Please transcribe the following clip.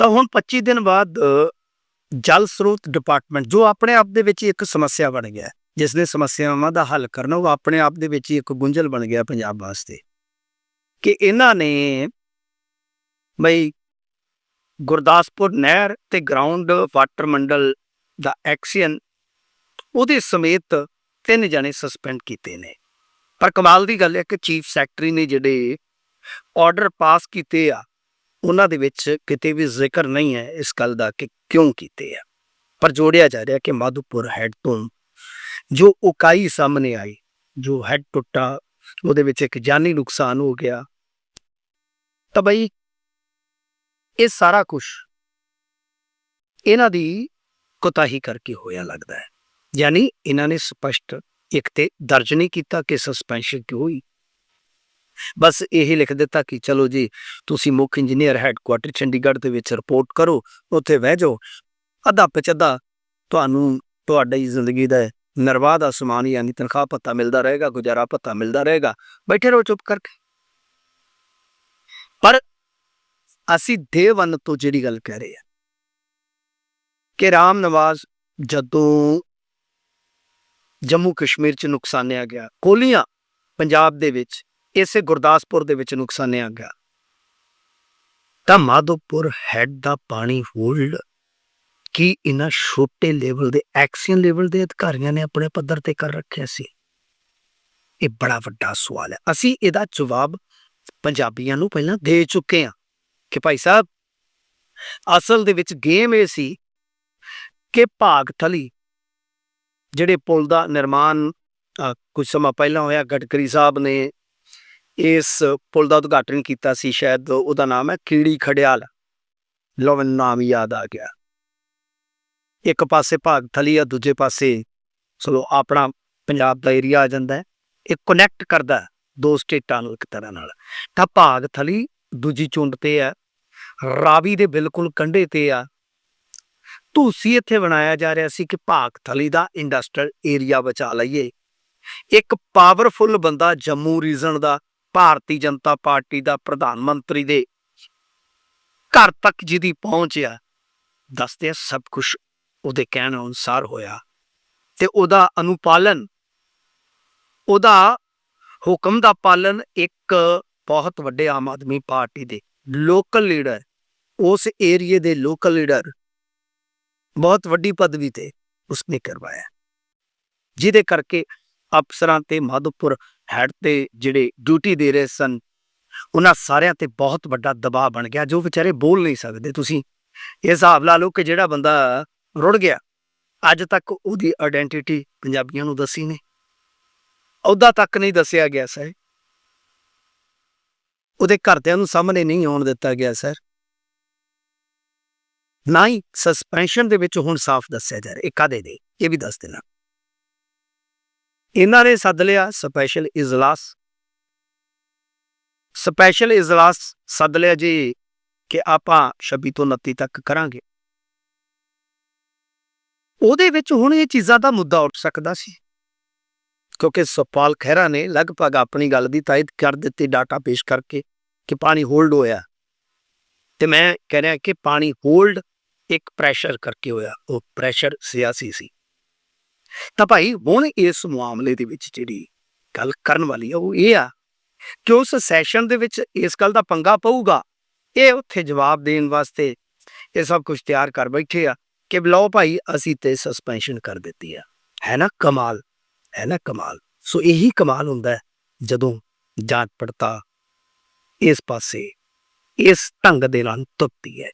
ਤਾਂ ਹੁਣ 25 ਦਿਨ ਬਾਅਦ ਜਲ ਸਰੋਤ ਡਿਪਾਰਟਮੈਂਟ ਜੋ ਆਪਣੇ ਆਪ ਦੇ ਵਿੱਚ ਇੱਕ ਸਮੱਸਿਆ ਬਣ ਗਿਆ ਜਿਸ ਨੇ ਸਮੱਸਿਆਵਾਂ ਦਾ ਹੱਲ ਕਰਨਾ, ਉਹ ਆਪਣੇ ਆਪ ਦੇ ਵਿੱਚ ਹੀ ਇੱਕ ਗੁੰਝਲ ਬਣ ਗਿਆ ਪੰਜਾਬ ਵਾਸਤੇ। ਕਿ ਇਹਨਾਂ ਨੇ ਬਈ ਗੁਰਦਾਸਪੁਰ ਨਹਿਰ ਤੇ ਗਰਾਊਂਡ ਵਾਟਰ ਮੰਡਲ ਦਾ ਐਕਸੀਅਨ ਉਹਦੇ ਸਮੇਤ ਤਿੰਨ ਜਣੇ ਸਸਪੈਂਡ ਕੀਤੇ ਨੇ। ਪਰ ਕਮਾਲ ਦੀ ਗੱਲ ਹੈ ਕਿ ਚੀਫ ਸੈਕਟਰੀ ਨੇ ਜਿਹੜੇ ਆਰਡਰ ਪਾਸ ਕੀਤੇ ਆ ਉਹਨਾਂ ਦੇ ਵਿੱਚ ਕਿਤੇ ਵੀ ਜ਼ਿਕਰ ਨਹੀਂ ਹੈ ਇਸ ਗੱਲ ਦਾ ਕਿ ਕਿਉਂ ਕੀਤੇ ਆ। ਪਰ ਜੋੜਿਆ ਜਾ ਰਿਹਾ ਕਿ ਮਾਧੂਪੁਰ ਹੈਡ ਤੋਂ ਜੋ ਉਕਾਈ ਸਾਹਮਣੇ ਆਈ, ਜੋ ਹੈਡ ਟੁੱਟਾ, ਉਹਦੇ ਵਿੱਚ ਇੱਕ ਜਾਨੀ ਨੁਕਸਾਨ ਹੋ ਗਿਆ। ਤਾਂ ਬਈ ਇਹ ਸਾਰਾ ਕੁਝ ਇਹਨਾਂ ਦੀ ਕੁਤਾਹੀ ਕਰਕੇ ਹੋਇਆ ਲੱਗਦਾ ਹੈ। ਯਾਨੀ ਇਹਨਾਂ ਨੇ ਸਪਸ਼ਟ ਇੱਕ ਤੇ ਦਰਜ ਨਹੀਂ ਕੀਤਾ ਕਿ ਸਸਪੈਂਸ਼ਨ ਕਿਉਂ ਹੋਈ ਬਸ ਇਹ ਲਿਖ ਦਿੱਤਾ ਕਿ ਚਲੋ ਜੀ, ਤੁਸੀਂ ਮੁੱਖ ਇੰਜੀਨੀਅਰ ਹੈੱਡਕੁਆਟਰ ਚੰਡੀਗੜ੍ਹ ਦੇ ਵਿੱਚ ਰਿਪੋਰਟ ਕਰੋ, ਉੱਥੇ ਬਹਿ ਜਾਓ। ਅੱਧਾ ਪਚੱਧਾ ਤੁਹਾਨੂੰ ਤੁਹਾਡੀ ਜ਼ਿੰਦਗੀ ਦਾ ਨਿਰਵਾਹ ਦਾ ਸਮਾਨ ਯਾਨੀ ਤਨਖਾਹ ਪੱਤਾ ਮਿਲਦਾ ਰਹੇਗਾ, ਗੁਜ਼ਾਰਾ ਪੱਤਾ ਮਿਲਦਾ ਰਹੇਗਾ। ਬੈਠੇ ਰਹੋ ਚੁੱਪ ਕਰਕੇ। ਪਰ ਅਸੀਂ ਦੇਵਨ ਤੋਂ ਜਿਹੜੀ ਗੱਲ ਕਹਿ ਰਹੇ ਆ ਕਿ ਰਾਮ ਨਵਾਜ਼ ਜਦੋਂ ਜੰਮੂ ਕਸ਼ਮੀਰ ਚ ਨੁਕਸਾਨਿਆ ਗਿਆ, ਕੋਲੀਆਂ ਪੰਜਾਬ ਦੇ ਵਿੱਚ ਇਸੇ ਗੁਰਦਾਸਪੁਰ ਦੇ ਵਿੱਚ ਨੁਕਸਾਨਿਆ ਗਿਆ। ਤਾਂ ਮਾਧੋਪੁਰ ਹੈਡ ਦਾ ਪਾਣੀ ਹੋਲਡ ਕੀ ਇਹਨਾਂ ਛੋਟੇ ਲੈਵਲ ਦੇ ਐਕਸ਼ਨ ਲੈਵਲ ਦੇ ਅਧਿਕਾਰੀਆਂ ਨੇ ਆਪਣੇ ਪੱਧਰ ਤੇ ਕਰ ਰੱਖਿਆ ਸੀ? ਇਹ ਬੜਾ ਵੱਡਾ ਸਵਾਲ ਹੈ। ਅਸੀਂ ਇਹਦਾ ਜਵਾਬ ਪੰਜਾਬੀਆਂ ਨੂੰ ਪਹਿਲਾਂ ਦੇ ਚੁੱਕੇ ਹਾਂ ਕਿ ਭਾਈ ਸਾਹਿਬ ਅਸਲ ਦੇ ਵਿੱਚ ਗੇਮ ਇਹ ਸੀ ਕਿ ਭਾਗ ਥਲੀ ਜਿਹੜੇ ਪੁਲ ਦਾ ਨਿਰਮਾਣ ਅ, ਕੁਝ ਸਮਾਂ ਪਹਿਲਾਂ ਹੋਇਆ ਗਡਕਰੀ ਸਾਹਿਬ ਨੇ ਇਸ ਪੁਲ ਦਾ ਉਦਘਾਟਨ ਕੀਤਾ ਸੀ, ਸ਼ਾਇਦ ਉਹਦਾ ਨਾਮ ਹੈ ਕੀੜੀ ਖੜਿਆਲ ਲੋ ਮੈਨੂੰ ਨਾਮ ਯਾਦ ਆ ਗਿਆ। ਇੱਕ ਪਾਸੇ ਭਾਗ ਥਲੀ ਆ, ਦੂਜੇ ਪਾਸੇ ਚਲੋ ਆਪਣਾ ਪੰਜਾਬ ਦਾ ਏਰੀਆ ਆ ਜਾਂਦਾ ਹੈ। ਇਹ ਕਨੈਕਟ ਕਰਦਾ ਦੋ ਸਟੇਟਾਂ ਨੂੰ ਇੱਕ ਤਰ੍ਹਾਂ ਨਾਲ। ਤਾਂ ਭਾਗ ਥਲੀ ਦੂਜੀ ਚੁੰਡ ਤੇ ਆ ਰਾਵੀ ਦੇ ਬਿਲਕੁਲ ਕੰਢੇ ਤੇ ਆ। ਧੂਸੀ ਇੱਥੇ ਬਣਾਇਆ ਜਾ ਰਿਹਾ ਸੀ ਕਿ ਭਾਗ ਥਲੀ ਦਾ ਇੰਡਸਟਰੀਅਲ ਏਰੀਆ ਬਚਾ ਲਈਏ। ਇੱਕ ਪਾਵਰਫੁਲ ਬੰਦਾ ਜੰਮੂ ਰੀਜਨ ਦਾ ਭਾਰਤੀ ਜਨਤਾ ਪਾਰਟੀ ਦਾ ਪ੍ਰਧਾਨ ਮੰਤਰੀ ਦੇ ਘਰ ਤੱਕ ਜਿਹਦੀ ਪਹੁੰਚ ਆ, ਦੱਸਦੇ ਆ ਸਭ ਕੁਝ ਉਹਦੇ ਕਹਿਣ ਅਨੁਸਾਰ ਹੋਇਆ। ਤੇ ਉਹਦਾ ਅਨੁਪਾਲਨ, ਉਹਦਾ ਹੁਕਮ ਦਾ ਪਾਲਨ ਇੱਕ ਬਹੁਤ ਵੱਡੇ ਆਮ ਆਦਮੀ ਪਾਰਟੀ ਦੇ ਲੋਕਲ ਲੀਡਰ ਉਸ ਏਰੀਏ ਦੇ ਲੋਕਲ ਲੀਡਰ ਬਹੁਤ ਵੱਡੀ ਪਦਵੀ ਤੇ ਉਸਨੇ ਕਰਵਾਇਆ। ਜਿਹਦੇ ਕਰਕੇ ਅਫਸਰਾਂ ਤੇ ਮਾਧੋਪੁਰ ਹੈਡ ਤੇ ਜਿਹੜੇ ਡਿਊਟੀ ਦੇ ਰਹੇ ਸਨ, ਉਹਨਾਂ ਸਾਰਿਆਂ ਤੇ ਬਹੁਤ ਵੱਡਾ ਦਬਾਅ ਬਣ ਗਿਆ ਜੋ ਵਿਚਾਰੇ ਬੋਲ ਨਹੀਂ ਸਕਦੇ। ਤੁਸੀਂ ਇਹ ਹਿਸਾਬ ਲਾ ਲਓ ਕਿ ਜਿਹੜਾ ਬੰਦਾ ਰੁੜ ਗਿਆ, ਅੱਜ ਤੱਕ ਉਹਦੀ ਆਇਡੈਂਟੀਟੀ ਪੰਜਾਬੀਆਂ ਨੂੰ ਦੱਸੀ ਨਹੀਂ। ਉਹਦਾ ਤੱਕ ਨਹੀਂ ਦੱਸਿਆ ਗਿਆ ਸਰ ਉਹਦੇ ਘਰਦਿਆਂ ਨੂੰ ਸਾਹਮਣੇ ਨਹੀਂ ਆਉਣ ਦਿੱਤਾ ਗਿਆ ਸਰ ਨਾ ਹੀ ਸਸਪੈਂਸ਼ਨ ਦੇ ਵਿੱਚ ਹੁਣ ਸਾਫ਼ ਦੱਸਿਆ ਜਾ ਰਿਹਾ। ਇਹ ਕਾਦੇ ਦੇ, ਇਹ ਵੀ ਦੱਸ ਦੇਣਾ ਇਹਨਾਂ ਨੇ ਸੱਦ ਲਿਆ ਸਪੈਸ਼ਲ ਇਜਲਾਸ। ਸਪੈਸ਼ਲ ਇਜਲਾਸ ਸੱਦ ਲਿਆ ਜੀ ਕਿ ਆਪਾਂ 26 ਤੋਂ 29 ਤੱਕ ਕਰਾਂਗੇ। ਉਹਦੇ ਵਿੱਚ ਹੁਣ ਇਹ ਚੀਜ਼ਾਂ ਦਾ ਮੁੱਦਾ ਉੱਠ ਸਕਦਾ ਸੀ। ਕਿਉਂਕਿ ਸੁਪਾਲ ਖਹਿਰਾ ਨੇ ਲਗਭਗ ਆਪਣੀ ਗੱਲ ਦੀ ਤਾਇਦ ਕਰ ਦਿੱਤੀ ਡਾਟਾ ਪੇਸ਼ ਕਰਕੇ ਕਿ ਪਾਣੀ ਹੋਲਡ ਹੋਇਆ। ਤੇ ਮੈਂ ਕਹਿ ਰਿਹਾ ਕਿ ਪਾਣੀ ਹੋਲਡ ਇੱਕ ਪ੍ਰੈਸ਼ਰ ਕਰਕੇ ਹੋਇਆ, ਉਹ ਪ੍ਰੈਸ਼ਰ ਸਿਆਸੀ ਸੀ। ਤਾਂ ਭਾਈ ਹੁਣ ਇਸ ਮਾਮਲੇ ਦੇ ਵਿੱਚ ਜਿਹੜੀ ਗੱਲ ਕਰਨ ਵਾਲੀ ਆ, ਉਹ ਇਹ ਆ ਕਿ ਉਸ ਸੈਸ਼ਨ ਦੇ ਵਿੱਚ ਇਸ ਗੱਲ ਦਾ ਪੰਗਾ ਪਊਗਾ। ਇਹ ਉੱਥੇ ਜਵਾਬ ਦੇਣ ਵਾਸਤੇ ਇਹ ਸਭ ਕੁਝ ਤਿਆਰ ਕਰ ਬੈਠੇ ਆ ਕਿ ਲਓ ਭਾਈ ਅਸੀਂ ਤੇ ਸਸਪੈਂਸ਼ਨ ਕਰ ਦਿੱਤੀ ਆ। ਹੈ ਨਾ ਕਮਾਲ, ਹੈ ਨਾ ਕਮਾਲ। ਸੋ ਇਹੀ ਕਮਾਲ ਹੁੰਦਾ ਹੈ ਜਦੋਂ ਜਾਂਚ ਪੜਤਾ ਇਸ ਪਾਸੇ ਇਸ ਢੰਗ ਦੇ ਨਾਲ ਤੁਰਤੀ ਹੈ।